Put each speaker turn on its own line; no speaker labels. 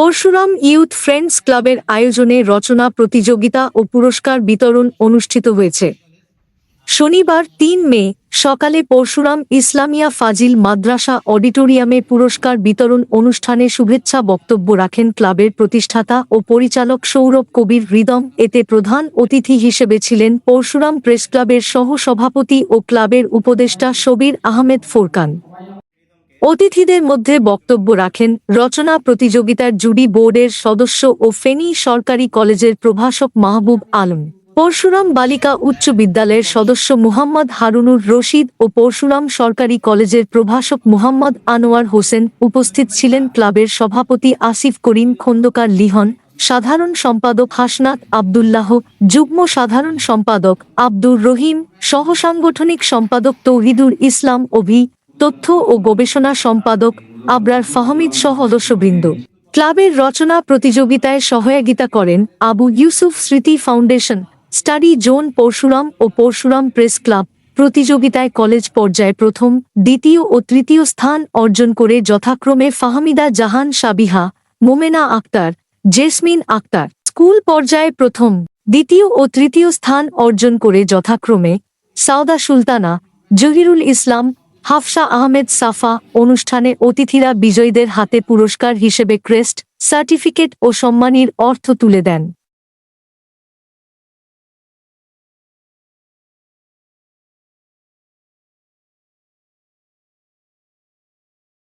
Parashuram youth friends ক্লাবের আয়োজনে রচনা, প্রতিযোগিতা ও পুরস্কার বিতরণ অনুষ্ঠিত হয়েছে। শনিবার তিন মে সকালে পরশুরাম ইসলামিয়া ফাজিল মাদ্রাসা অডিটোরিয়ামে পুরস্কার বিতরণ অনুষ্ঠানে শুভেচ্ছা বক্তব্য রাখেন ক্লাবের প্রতিষ্ঠাতা ও পরিচালক সৌরভ কবির হৃদম। এতে প্রধান অতিথি হিসেবে ছিলেন পরশুরাম প্রেস ক্লাবের সহ সভাপতি ও ক্লাবের উপদেষ্টা শবির আহমেদ ফোরকান। অতিথিদের মধ্যে বক্তব্য রাখেন রচনা প্রতিযোগিতার জুডি বোর্ডের সদস্য ও ফেনী সরকারি কলেজের প্রভাষক মাহবুব আলম। পরশুরাম বালিকা উচ্চ বিদ্যালয়ের সদস্য মুহাম্মদ হারুনুর রশিদ ও পরশুরাম সরকারি কলেজের প্রভাষক মুহাম্মদ আনোয়ার হোসেন উপস্থিত ছিলেন ক্লাবের সভাপতি আসিফ করিম, খন্দকার লিহন, সাধারণ সম্পাদক হাসনাত আবদুল্লাহ, যুগ্ম সাধারণ সম্পাদক আব্দুর রহিম, সহসাংগঠনিক সম্পাদক তৌহিদুর ইসলাম অভি তথ্য ও গবেষণা সম্পাদক আবরার ফাহমিদ সহ সদস্যবৃন্দ। ক্লাবের রচনা প্রতিযোগিতায় সহযোগিতা করেন আবু ইউসুফ স্মৃতি ফাউন্ডেশন, স্টাডি জোন পরশুরাম ও পরশুরাম প্রেস ক্লাব। প্রতিযোগিতায় কলেজ পর্যায়ে প্রথম, দ্বিতীয় ও তৃতীয় স্থান অর্জন করে যথাক্রমে ফাহমিদা জাহান সাবিহা, মোমেনা আক্তার, জেসমিন আক্তার। স্কুল পর্যায়ে প্রথম, দ্বিতীয় ও তৃতীয় স্থান অর্জন করে যথাক্রমে সাউদা সুলতানা, জহিরুল ইসলাম হাফসা আহমেদ সাফা অনুষ্ঠানে অতিথিরা বিজয়ীদের হাতে পুরস্কার হিসেবে ক্রেস্ট, সার্টিফিকেট ও সম্মানীর অর্থ তুলে দেন।